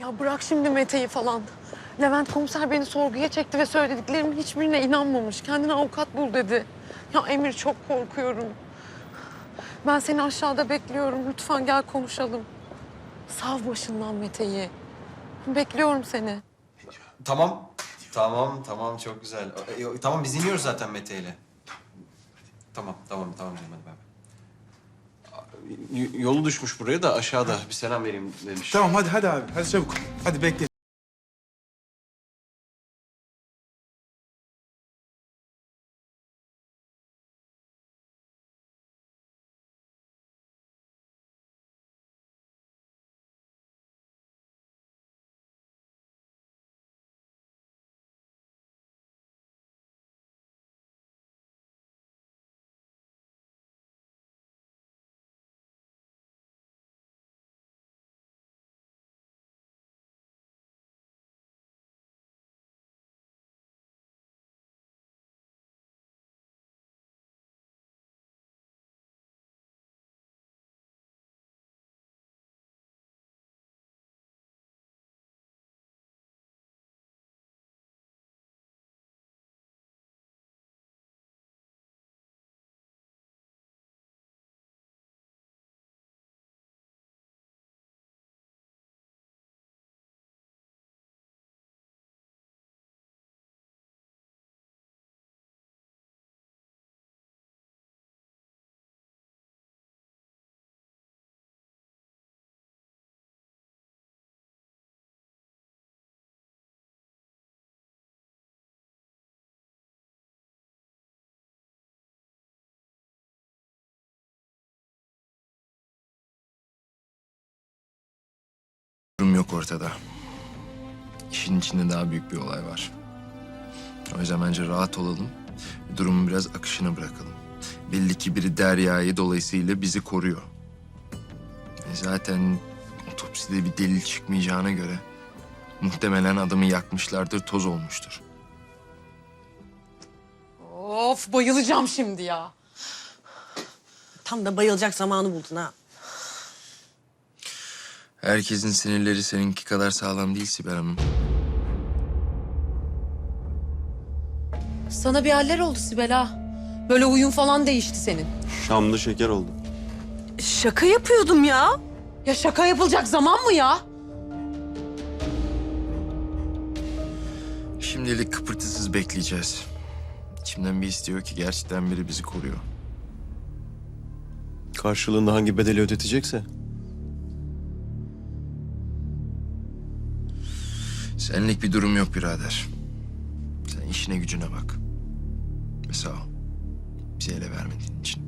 Ya bırak şimdi Mete'yi falan. Levent komiser beni sorguya çekti ve söylediklerimin hiçbirine inanmamış. Kendine avukat bul dedi. Ya Emir çok korkuyorum. Ben seni aşağıda bekliyorum. Lütfen gel konuşalım. Sav başından Mete'yi. Bekliyorum seni. Tamam. Tamam, tamam. Çok güzel. Tamam, biz iniyoruz zaten Mete. Tamam, tamam, tamam. Hadi. Y- Yolu düşmüş buraya da aşağıda. Bir selam vereyim demiş. Tamam hadi hadi abi. Hadi çabuk. Hadi bekle. Durum yok ortada. İşin içinde daha büyük bir olay var. O yüzden bence rahat olalım. Durumun biraz akışına bırakalım. Belli ki biri Derya'yı dolayısıyla bizi koruyor. E zaten otopside bir delil çıkmayacağına göre muhtemelen adamı yakmışlardır, toz olmuştur. Of bayılacağım şimdi ya. Tam da bayılacak zamanı buldun ha. Herkesin sinirleri seninki kadar sağlam değil Sibel Hanım. Sana bir haller oldu Sibel ha. Böyle uyum falan değişti senin. Şamlı şeker oldu. Şaka yapıyordum ya. Ya şaka yapılacak zaman mı ya? Şimdilik kıpırtısız bekleyeceğiz. İçimden bir istiyor ki gerçekten biri bizi koruyor. Karşılığında hangi bedeli ödetecekse. Senlik bir durum yok birader. Sen işine gücüne bak. Ve sağ ol. Bizi ele vermediğin için.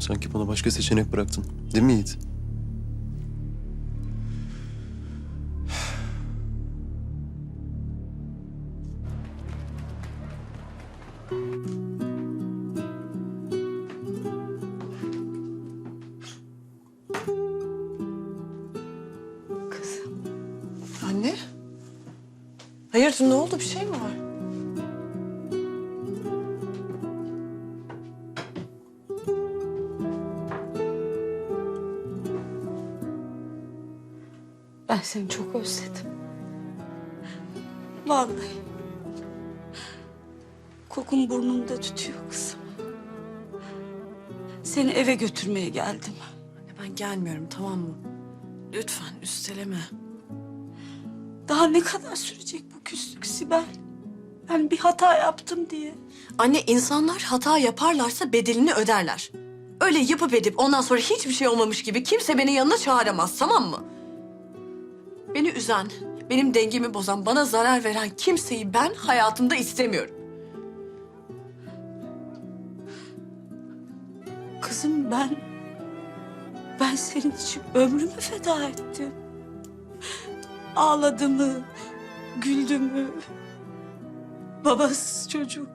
Sanki bana başka seçenek bıraktın. Değil mi Yiğit? Hayırdır ne oldu bir şey mi var? Ben seni çok özledim. Vallahi. Kokun burnumda tütüyor kızım. Seni eve götürmeye geldim. Anne ben gelmiyorum tamam mı? Lütfen üsteleme. Daha ne kadar sürecek bu küslük Sibel? Ben bir hata yaptım diye. Anne insanlar hata yaparlarsa bedelini öderler. Öyle yapıp edip ondan sonra hiçbir şey olmamış gibi kimse beni yanına çağıramaz tamam mı? Beni üzen, benim dengemi bozan, bana zarar veren kimseyi ben hayatımda istemiyorum. Kızım ben... Ben senin için ömrümü feda ettim. Ağladı mı? Güldü mü? Babasız çocuk.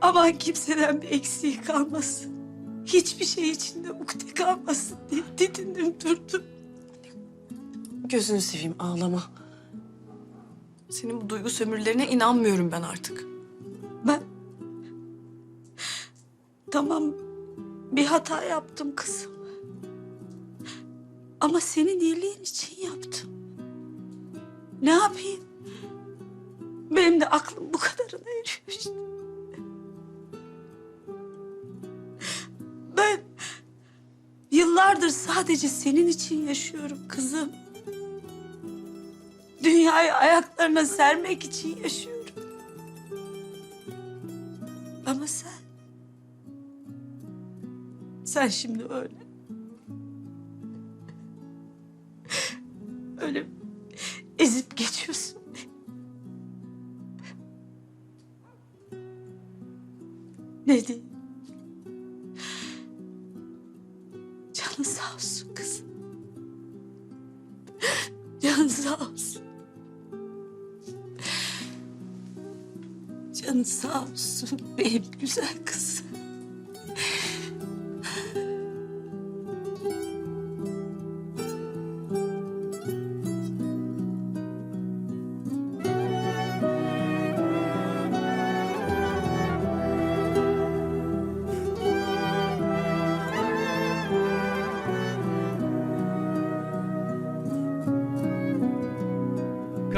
Aman kimseden bir eksiği kalmasın. Hiçbir şey içinde ukde kalmasın diye didindim durdum. Gözünü seveyim ağlama. Senin bu duygu sömürülerine inanmıyorum ben artık. Ben... Tamam bir hata yaptım kızım. Ama senin iyiliğin için yaptım. Ne yapayım? Benim de aklım bu kadarına eriyor işte. Ben yıllardır sadece senin için yaşıyorum kızım. Dünyayı ayaklarına sermek için yaşıyorum. Ama sen... Sen şimdi öyle. Öyle ezip geçiyorsun. Ne diyeyim? Canın sağ olsun kızım. Canın sağ olsun. Canın sağ olsun benim güzel kızım.